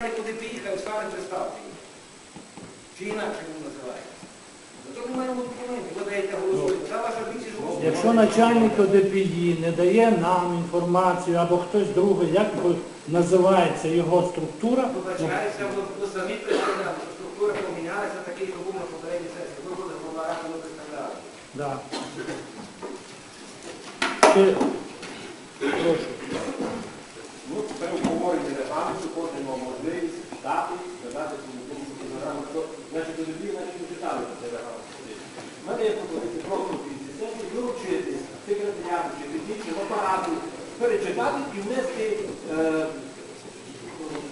куди поїхав, стане представте їх. Чи інакше він називається. Зато ми маємо документи, ви даєте ваша більшість голосує. Якщо начальник ОДПІ не дає нам інформацію або хтось другий, як називається його структура, ну, Вибачаюся, ви, самі представляли, що структура помінялася, такий, що був на попередній сесії. Ви були голова ради, ви представляли. да. Чи... перечитати і внести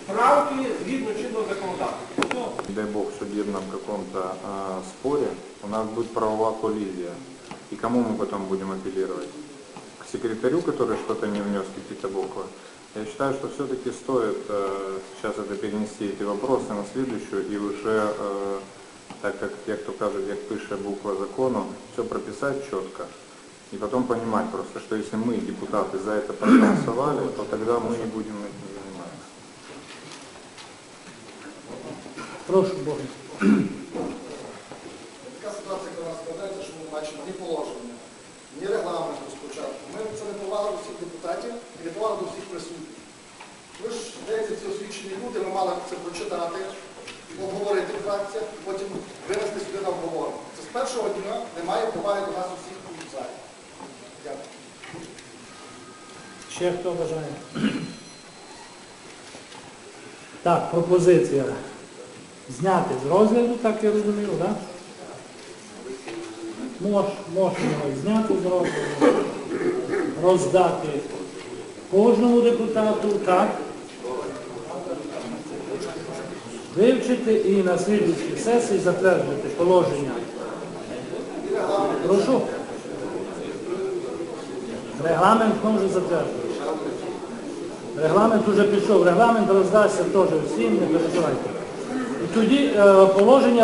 правки згідно чинного законодавства. Все. дай бог, в судебном каком-то а, споре, у нас будет правовая коллизия. И кому мы потом будем апеллировать? К секретарю, который что-то не внес, какие-то буквы? Я считаю, что все-таки стоит э, сейчас это перенести эти вопросы на следующую и уже, э, так как, як то кажуть, як пише буква закону, все прописать четко. И потом понимать просто, что если мы, депутаты, за это проголосовали, то тогда мы не будем этим заниматься. Прошу Богу. Така ситуація, яка у нас складається, що ми бачимо ні положення, ні регламенту спочатку. Ми це не повага до всіх депутатів і не повага до всіх присутніх. Ви ж, здається, ці освічені люди, ми мали це прочитати, обговорити в фракціях, потім винести сюди на обговорення. Це з першого дня немає поваги до нас усіх тут в залі. Ще хто бажає? Так, пропозиція. Зняти з розгляду, так я розумію, так? Мож, можемо його зняти з розгляду, роздати кожному депутату, так? Вивчити і на слідуючій сесії затвердити положення. Прошу. Регламент може затвердити. Регламент уже пішов, регламент роздасться теж всім, не переживайте. І тоді е, положення